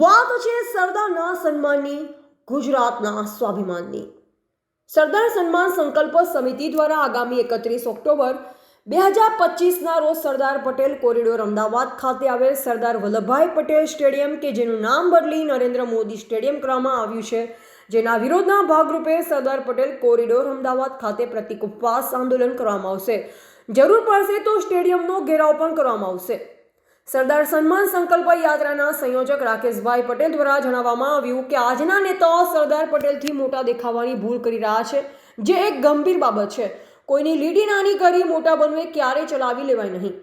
વાત છે સરદારના સન્માનની, ગુજરાતના સ્વાભિમાનની. સરદાર સન્માન સંકલ્પ સમિતિ દ્વારા આગામી એકત્રીસ ઓક્ટોબર બે હજાર પચીસના રોજ સરદાર પટેલ કોરિડોર અમદાવાદ ખાતે આવેલ સરદાર વલ્લભભાઈ પટેલ સ્ટેડિયમ કે જેનું નામ બદલી નરેન્દ્ર મોદી સ્ટેડિયમ કરવામાં આવ્યું છે, જેના વિરોધના ભાગરૂપે સરદાર પટેલ કોરિડોર અમદાવાદ ખાતે પ્રતિક ઉપવાસ આંદોલન કરવામાં આવશે. જરૂર પડશે તો સ્ટેડિયમનો ઘેરાવ પણ કરવામાં આવશે. સરદાર સન્માન સંકલ્પ યાત્રાના સંયોજક રાકેશભાઈ પટેલ દ્વારા જણાવવામાં આવ્યું કે આજના નેતાઓ સરદાર પટેલથી મોટા દેખાવાની ભૂલ કરી રહ્યા છે, જે એક ગંભીર બાબત છે. કોઈની લીડી નાની કરી મોટા બનવે ક્યારેય ચલાવી લેવાય નહીં.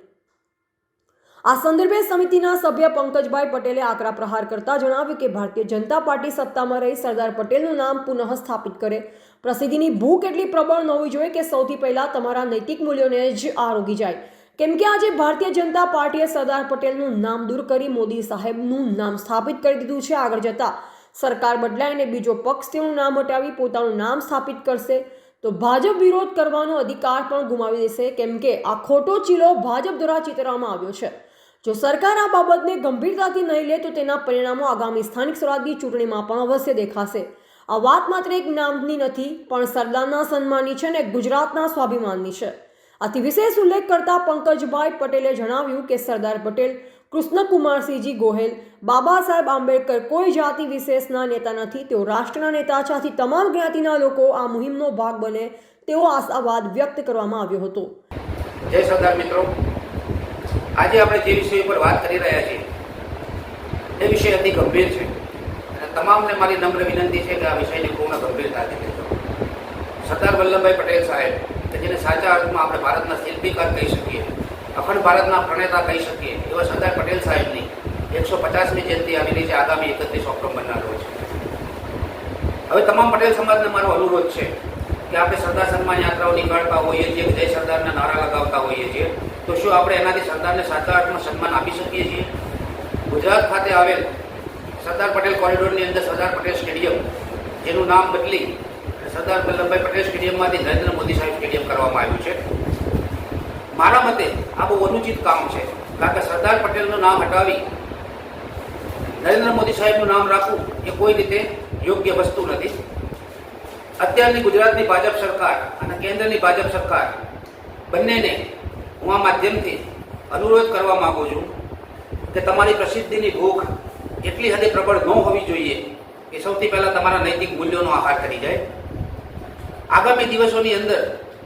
આ સંદર્ભે સમિતિના સભ્ય પંકજભાઈ પટેલે આકરા પ્રહાર કરતા જણાવ્યું કે ભારતીય જનતા પાર્ટી સત્તામાં રહી સરદાર પટેલનું નામ પુનઃ સ્થાપિત કરે. પ્રસિદ્ધિની ભૂખ એટલી પ્રબળ ન હોવી જોઈએ કે સૌથી પહેલાં તમારા નૈતિક મૂલ્યોને જ આરોગી જાય. કેમ કે આજે ભારતીય જનતા પાર્ટીએ સરદાર પટેલનું નામ દૂર કરી મોદી સાહેબનું નામ સ્થાપિત કરી દીધું છે. આગળ જતા સરકાર બદલાય અને બીજો પક્ષ તેનું નામ હટાવી પોતાનું નામ સ્થાપિત કરશે. તો ભાજપ વિરોધ કરવાનો અધિકાર પણ ગુમાવી દેશે. કેમ કે આ ખોટો ચીલો ભાજપ દ્વારા ચિતરવામાં આવ્યો છે. જો સરકાર આ બાબતને ગંભીરતાથી નહીં લે તો તેના પરિણામો આગામી સ્થાનિક સ્વરાજની ચૂંટણીમાં પણ અવશ્ય દેખાશે. આ વાત માત્ર એક નામની નથી, પણ સરદારના સન્માનની છે અને ગુજરાતના સ્વાભિમાનની છે. આથી વિશેષ ઉલ્લેખ કરતા પંકજભાઈ પટેલે જણાવ્યું કે સરદાર પટેલ, કૃષ્ણકુમારસિંહજી ગોહેલ, બાબા સાહેબ આંબેડકર કોઈ જાતિ વિશેષના નેતા નથી, તેઓ રાષ્ટ્રના નેતા છે. આથી તમામ જ્ઞાતિના લોકો આ મુહિમનો ભાગ બને તેવો આશાવાદ વ્યક્ત કરવામાં આવ્યો હતો. જય સરદાર મિત્રો. આજે આપણે જે વિષય પર વાત કરી રહ્યા છીએ, એ વિષય અતિ ગંભીર છે. અને તમામને મારી નમ્ર વિનંતી છે કે આ વિષયની પૂર્ણ ગંભીરતાથી સરદાર વલ્લભભાઈ પટેલ સાહેબ કે જેને સાચા અર્થમાં આપણે ભારતના શિલ્પીકાર કહી શકીએ, અખંડ ભારતના પ્રણેતા કહી શકીએ, એવા સરદાર પટેલ સાહેબની એકસો પચાસમી જયંતિ આવેલી છે આગામી એકત્રીસ ઓક્ટોબરના રોજ. હવે તમામ પટેલ સમાજને મારો અનુરોધ છે કે આપણે સરદાર સન્માન યાત્રાઓ નીકળતા હોઈએ છીએ જય સરદારના નારા લગાવતા હોઈએ છીએ, તો શું આપણે એનાથી સરદારને સાચા અર્થમાં સન્માન આપી શકીએ છીએ? ગુજરાત ખાતે આવેલ સરદાર પટેલ કોરિડોરની અંદર સરદાર પટેલ સ્ટેડિયમ, જેનું નામ બદલી સરદાર વલ્લભભાઈ પટેલ સ્ટેડિયમમાંથી નરેન્દ્ર મોદી સાહેબ સ્ટેડિયમ કરવામાં આવ્યું છે. મારા મતે આ બહુ અનુચિત કામ છે. કારણ કે સરદાર પટેલનું નામ હટાવી નરેન્દ્ર મોદી સાહેબનું નામ રાખવું એ કોઈ રીતે યોગ્ય વસ્તુ નથી. અત્યારની ગુજરાતની ભાજપ સરકાર અને કેન્દ્રની ભાજપ સરકાર બંનેને હું આ માધ્યમથી અનુરોધ કરવા માગું છું કે તમારી પ્રસિદ્ધિની ભૂખ એટલી હદે પ્રબળ ન હોવી જોઈએ કે સૌથી પહેલાં તમારા નૈતિક મૂલ્યોનો આહાર કરી જાય. આગામી દિવસોની અંદર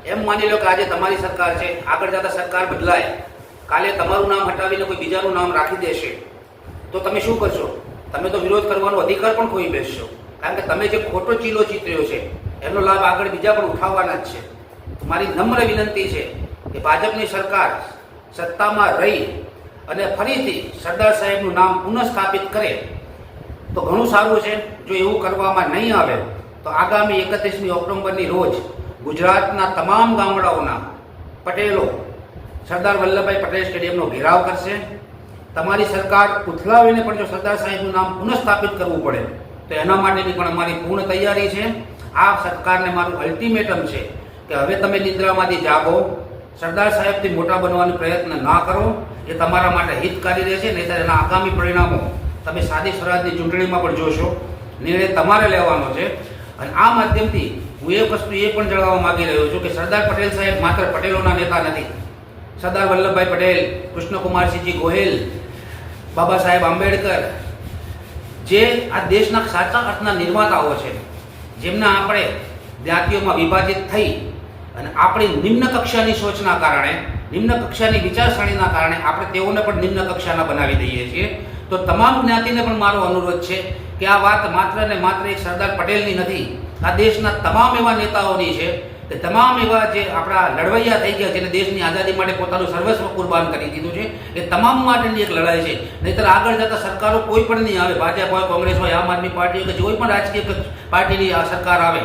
એમ માની લો કે આજે તમારી સરકાર છે, આગળ જતા સરકાર બદલાય, કાલે તમારું નામ હટાવીને કોઈ બીજાનું નામ રાખી દેશે, તો તમે શું કરશો? તમે તો વિરોધ કરવાનો અધિકાર પણ ખોઈ બેસશો. કારણ કે તમે જે ખોટો ચીલો ચીતર્યો છે, એનો લાભ આગળ બીજા પણ ઉઠાવવાના જ છે. મારી નમ્ર વિનંતી છે કે ભાજપની સરકાર સત્તામાં રહી અને ફરીથી સરદાર સાહેબનું નામ પુનઃસ્થાપિત કરે. તો ઘણું સારું છે, જો એવું કરવામાં નહીં આવે તો આગામી એકત્રીસમી ઓક્ટોબરની રોજ ગુજરાતના તમામ ગામડાઓના પટેલો સરદાર વલ્લભભાઈ પટેલ સ્ટેડિયમનો ઘેરાવ કરશે. તમારી સરકાર ઉથલાવીને પણ જો સરદાર સાહેબનું નામ પુનઃસ્થાપિત કરવું પડે, તો એના માટેની પણ અમારી પૂર્ણ તૈયારી છે. આ સરકારને મારું અલ્ટિમેટમ છે કે હવે તમે નિદ્રામાંથી જાગો, સરદાર સાહેબથી મોટા બનવાનો પ્રયત્ન ના કરો, એ તમારા માટે હિતકારી રહેશે, નહીંતર એના આગામી પરિણામો તમે સાદી સ્વરાજની ચૂંટણીમાં પણ જોશો. નિર્ણય તમારે લેવાનો છે. અને આ માધ્યમથી હું એક વસ્તુ એ પણ જણાવવા માંગી રહ્યો છું કે સરદાર પટેલ સાહેબ માત્ર પટેલોના નેતા નથી. સરદાર વલ્લભભાઈ પટેલ, કૃષ્ણકુમારસિંહજી ગોહિલ, બાબા સાહેબ આંબેડકર, જે આ દેશના સાચા અર્થના નિર્માતાઓ છે, જેમના આપણે જ્ઞાતિઓમાં વિભાજિત થઈ અને આપણી નિમ્ન કક્ષાની સોચના કારણે નિમ્ન કક્ષાની વિચારસરણીના કારણે આપણે તેઓને પણ નિમ્ન કક્ષાના બનાવી દઈએ છીએ. તો તમામ જ્ઞાતિને પણ મારો અનુરોધ છે કે આ વાત માત્ર ને માત્ર એક સરદાર પટેલની નથી, આ દેશના તમામ એવા નેતાઓની છે. કે તમામ એવા જે આપણા લડવૈયા થઈ ગયા જેને દેશની આઝાદી માટે પોતાનું સર્વસ્વ કુરબાન કરી દીધું છે, એ તમામ માટેની એક લડાઈ છે. નહીતર આગળ જતા સરકારો કોઈ પણ નહીં આવે, ભાજપ હોય, કોંગ્રેસ હોય, આમ આદમી પાર્ટી હોય કે કોઈ પણ રાજકીય પાર્ટીની આ સરકાર આવે,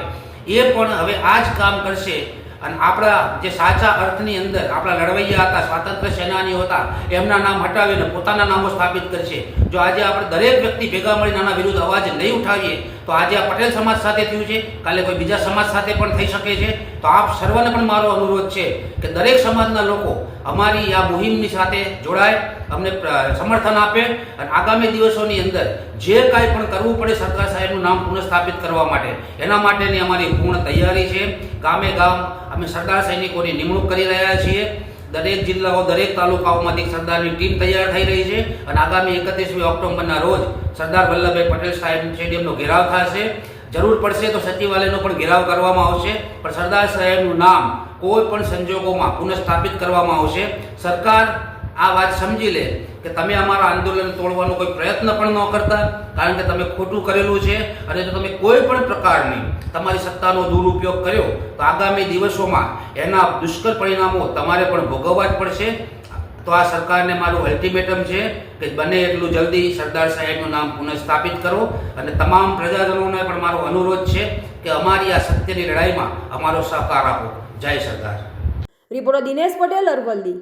એ પણ હવે આ જ કામ કરશે અને આપણા જે સાચા અર્થની અંદર આપણા લડવૈયા હતા, સ્વાતંત્ર્ય સેનાનીઓ હતા, એમના નામ હટાવીને પોતાના નામો સ્થાપિત કરશે. જો આજે આપણે દરેક વ્યક્તિ ભેગા મળીને આના વિરુદ્ધ અવાજ નહીં ઉઠાવીએ, તો આજે આ પટેલ સમાજ સાથે થયું છે, કાલે કોઈ બીજા સમાજ સાથે પણ થઈ શકે છે. તો આપ સર્વને પણ મારો અનુરોધ છે કે દરેક સમાજના લોકો અમારી આ મુહિમની સાથે જોડાય, અમને સમર્થન આપે અને આગામી દિવસોની અંદર જે કાંઈ પણ કરવું પડે સરદાર સાહેબનું નામ પુનઃસ્થાપિત કરવા માટે. એના માટેની અમારી પૂર્ણ તૈયારી છે. ગામે ગામ અમે સરદાર સૈનિકોની નિમણૂક કરી રહ્યા છીએ. દરેક જિલ્લાઓ, દરેક તાલુકાઓમાંથી સરદારની ટીમ તૈયાર થઈ રહી છે અને આગામી એકત્રીસમી ઓક્ટોબરના રોજ સરદાર વલ્લભભાઈ પટેલ સાહેબ સ્ટેડિયમનો ઘેરાવ થશે. જરૂર પડશે તો સચિવાલયનો પણ ઘેરાવ કરવામાં આવશે, પણ સરદાર સાહેબનું નામ કોઈ પણ સંજોગોમાં પુનઃસ્થાપિત કરવામાં આવશે. સરકાર આ વાત સમજી લે કે તમે અમારા આંદોલન તોડવાનો કોઈ પ્રયત્ન પણ ન કરતા, કારણ કે તમે ખોટું કરેલું છે અને જો તમે કોઈ પણ પ્રકારની તમારી સત્તાનો દુરુપયોગ કર્યો, તો આગામી દિવસોમાં એના દુષ્કર પરિણામો તમારે પણ ભોગવવા જ પડશે. તો આ સરકારને મારું અલ્ટિમેટમ છે કે બને એટલું જલ્દી સરદાર સાહેબનું નામ પુનઃસ્થાપિત કરો અને તમામ પ્રજાજનોને પણ મારો અનુરોધ છે કે અમારી આ સત્યની લડાઈમાં અમારો સહકાર આપો. જય સરદાર. રિપોર્ટર દિનેશ પટેલ અરવલ્લી.